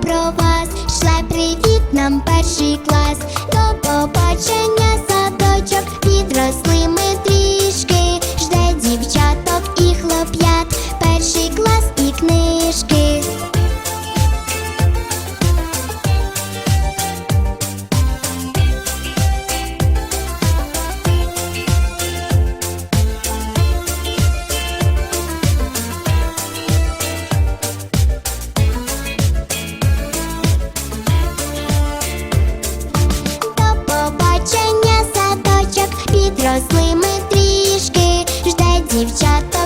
про вас, Шле привіт нам перший клас. дівчата.